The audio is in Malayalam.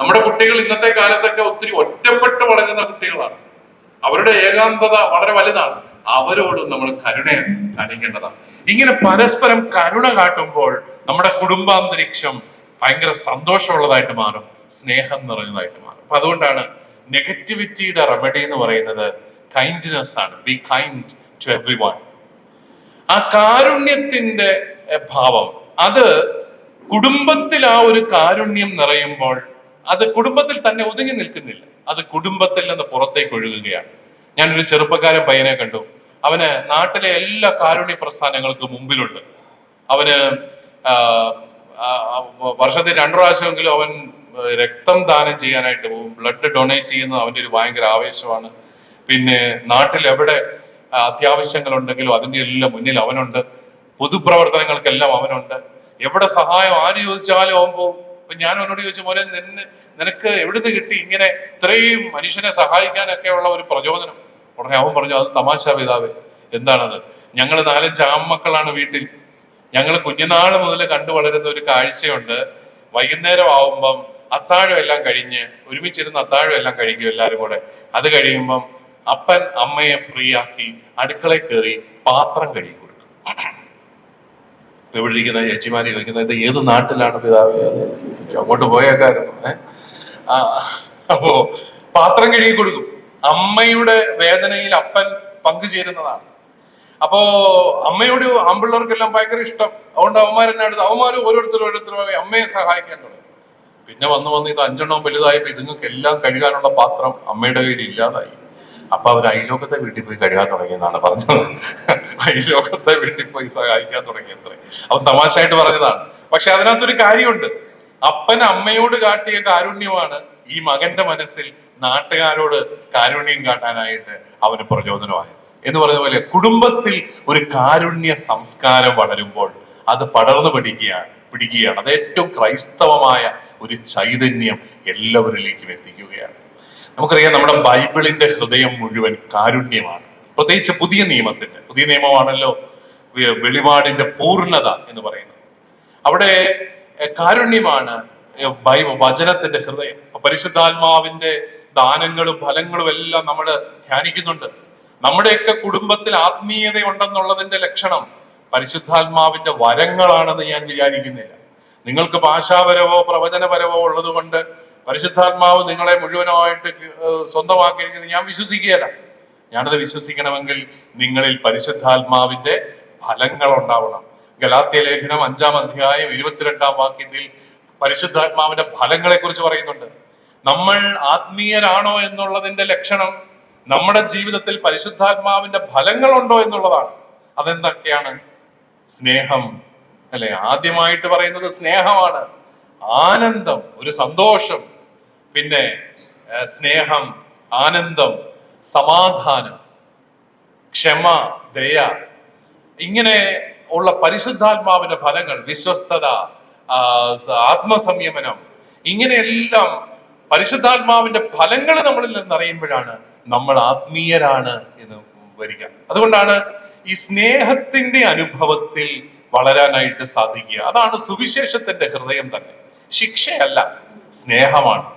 നമ്മുടെ കുട്ടികൾ ഇന്നത്തെ കാലത്തൊക്കെ ഒത്തിരി ഒറ്റപ്പെട്ട് വളരുന്ന കുട്ടികളാണ്. അവരുടെ ഏകാന്തത വളരെ വലുതാണ്. അവരോടും നമ്മൾ കരുണ കാണിക്കേണ്ടതാണ്. ഇങ്ങനെ പരസ്പരം കരുണ കാട്ടുമ്പോൾ നമ്മുടെ കുടുംബാന്തരീക്ഷം ഭയങ്കര സന്തോഷമുള്ളതായിട്ട് മാറും. സ്നേഹം നിറഞ്ഞതായിട്ട് മാറും. അപ്പൊ അതുകൊണ്ടാണ് നെഗറ്റിവിറ്റിയുടെ റെമഡി എന്ന് പറയുന്നത് കൈൻഡ്നെസ് ആണ്. Be kind to everyone ആ കാരുണ്യത്തിന്റെ ഭാവം. അത് കുടുംബത്തിൽ ആ ഒരു കാരുണ്യം നിറയുമ്പോൾ അത് കുടുംബത്തിൽ തന്നെ ഒതുങ്ങി നിൽക്കുന്നില്ല. അത് കുടുംബത്തിൽ നിന്ന് പുറത്തേക്ക് ഒഴുകുകയാണ്. ഞാനൊരു ചെറുപ്പക്കാരൻ പയ്യനെ കണ്ടു. അവന് നാട്ടിലെ എല്ലാ കാരുണ്യ പ്രസ്ഥാനങ്ങൾക്കും മുമ്പിലുണ്ട്. അവന് വർഷത്തിൽ രണ്ടു പ്രാവശ്യമെങ്കിലും അവൻ രക്തം ദാനം ചെയ്യാനായിട്ട് പോകും. ബ്ലഡ് ഡൊണേറ്റ് ചെയ്യുന്നത് അവന്റെ ഒരു ഭയങ്കര ആവേശമാണ്. പിന്നെ നാട്ടിൽ എവിടെ അത്യാവശ്യങ്ങൾ അത്യാവശ്യങ്ങളുണ്ടെങ്കിലും അതിന്റെ എല്ലാം മുന്നിൽ അവനുണ്ട്. പൊതുപ്രവർത്തനങ്ങൾക്കെല്ലാം അവനുണ്ട്. എവിടെ സഹായം ആര് ചോദിച്ചാലും അവൻ പോകും. അപ്പൊ ഞാൻ അവനോട് ചോദിച്ചു മോനെ നിന്നെ നിനക്ക് എവിടുന്ന് കിട്ടി ഇങ്ങനെ ഇത്രയും മനുഷ്യനെ സഹായിക്കാനൊക്കെ ഉള്ള ഒരു പ്രചോദനം? ഉടനെ അവൻ പറഞ്ഞു അത് തമാശ പിതാവേ എന്താണത്? ഞങ്ങൾ നാലഞ്ച് ആമ്മക്കളാണ് വീട്ടിൽ. ഞങ്ങൾ കുഞ്ഞുനാൾ മുതൽ കണ്ടു വളരുന്ന ഒരു കാഴ്ചയുണ്ട്. വൈകുന്നേരം ആവുമ്പം അത്താഴം എല്ലാം കഴിഞ്ഞ് ഒരുമിച്ചിരുന്ന് അത്താഴം എല്ലാം കഴിക്കും എല്ലാവരും കൂടെ. അത് കഴിയുമ്പം അപ്പൻ അമ്മയെ ഫ്രീ ആക്കി അടുക്കളയിൽ കയറി പാത്രം കഴുകി കൊടുക്കും. ഇവിടെ ഇരിക്കുന്ന ചേച്ചിമാരി ചോദിക്കുന്നത് ഇത് ഏത് നാട്ടിലാണ് പിതാവ്? അങ്ങോട്ട് പോയേക്കായിരുന്നു അപ്പോ പാത്രം കഴുകി കൊടുക്കും. അമ്മയുടെ വേദനയിൽ അപ്പൻ പങ്കുചേരുന്നതാണ് അപ്പോ അമ്മയോട് ആമ്പിള്ളേർക്കെല്ലാം ഭയങ്കര ഇഷ്ടം. അതുകൊണ്ട് അവന്മാരെന്നെ അടുത്ത് അവന്മാർ ഓരോരുത്തരും ഓരോരുത്തരും അമ്മയെ സഹായിക്കാൻ തുടങ്ങി. പിന്നെ വന്ന് വന്ന് ഇത് അഞ്ചെണ്ണം വലുതായപ്പോ ഇതുങ്ങൾക്ക് എല്ലാം കഴുകാനുള്ള പാത്രം അമ്മയുടെ കയ്യിൽ ഇല്ലാതായി. അപ്പൊ അവർ അയലോകത്തെ വീട്ടിൽ പോയി കഴുകാൻ തുടങ്ങിയെന്നാണ് പറഞ്ഞത്. അയലോകത്തെ വീട്ടിൽ പോയി സഹായിക്കാൻ തുടങ്ങിയത്രേ. അവൻ തമാശയായിട്ട് പറഞ്ഞതാണ്. പക്ഷെ അതിനകത്തൊരു കാര്യമുണ്ട്. അപ്പൻ അമ്മയോട് കാട്ടിയ കാരുണ്യമാണ് ഈ മകന്റെ മനസ്സിൽ നാട്ടുകാരോട് കാരുണ്യം കാട്ടാനായിട്ട് അവന് പ്രചോദനമായത്. എന്ന് പറഞ്ഞ പോലെ കുടുംബത്തിൽ ഒരു കാരുണ്യ സംസ്കാരം വളരുമ്പോൾ അത് പടർന്നു പിടിക്കുകയാണ് പിടിക്കുകയാണ്. അത് ഏറ്റവും ക്രൈസ്തവമായ ഒരു ചൈതന്യം എല്ലാവരിലേക്കും എത്തിക്കുകയാണ്. നമുക്കറിയാം നമ്മുടെ ബൈബിളിന്റെ ഹൃദയം മുഴുവൻ കാരുണ്യമാണ്. പ്രത്യേകിച്ച് പുതിയ നിയമത്തിന്റെ പുതിയ നിയമമാണല്ലോ വെളിപാടിന്റെ പൂർണത എന്ന് പറയുന്നത്. അവിടെ കാരുണ്യമാണ്. വചനത്തിന്റെ ഹൃദയം. പരിശുദ്ധാത്മാവിന്റെ ദാനങ്ങളും ഫലങ്ങളും എല്ലാം നമ്മൾ ധ്യാനിക്കുന്നുണ്ട്. നമ്മുടെയൊക്കെ കുടുംബത്തിൽ ആത്മീയത ഉണ്ടെന്നുള്ളതിന്റെ ലക്ഷണം പരിശുദ്ധാത്മാവിന്റെ വരങ്ങളാണെന്ന് ഞാൻ വിചാരിക്കുന്നില്ല. നിങ്ങൾക്ക് ഭാഷാപരവോ പ്രവചനപരവോ ഉള്ളത് കൊണ്ട് പരിശുദ്ധാത്മാവ് നിങ്ങളെ മുഴുവനായിട്ട് സ്വന്തമാക്കിയിരിക്കുന്നത് ഞാൻ വിശ്വസിക്കുകയല്ല. ഞാനത് വിശ്വസിക്കണമെങ്കിൽ നിങ്ങളിൽ പരിശുദ്ധാത്മാവിന്റെ ഫലങ്ങൾ ഉണ്ടാവണം. ഗലാത്യ ലേഖനം അഞ്ചാം അധ്യായം ഇരുപത്തിരണ്ടാം വാക്യത്തിൽ പരിശുദ്ധാത്മാവിന്റെ ഫലങ്ങളെ കുറിച്ച് പറയുന്നുണ്ട്. നമ്മൾ ആത്മീയരാണോ എന്നുള്ളതിന്റെ ലക്ഷണം നമ്മുടെ ജീവിതത്തിൽ പരിശുദ്ധാത്മാവിന്റെ ഫലങ്ങളുണ്ടോ എന്നുള്ളതാണ്. അതെന്തൊക്കെയാണ്? സ്നേഹം. അല്ലെ? ആദ്യമായിട്ട് പറയുന്നത് സ്നേഹമാണ്. ആനന്ദം ഒരു സന്തോഷം. പിന്നെ സ്നേഹം ആനന്ദം സമാധാനം ക്ഷമ ദയ. ഇങ്ങനെ ഉള്ള പരിശുദ്ധാത്മാവിന്റെ ഫലങ്ങൾ വിശ്വസ്തത ആത്മസംയമനം ഇങ്ങനെയെല്ലാം പരിശുദ്ധാത്മാവിന്റെ ഫലങ്ങൾ നമ്മളിൽ നിന്നറിയുമ്പോഴാണ് നമ്മൾ ആത്മീയരാണ് എന്ന് വരിക. അതുകൊണ്ടാണ് ഈ സ്നേഹത്തിന്റെ അനുഭവത്തിൽ വളരാനായിട്ട് സാധിക്കുക. അതാണ് സുവിശേഷത്തിന്റെ ഹൃദയം തന്നെ. ശിക്ഷയല്ല സ്നേഹമാണ്.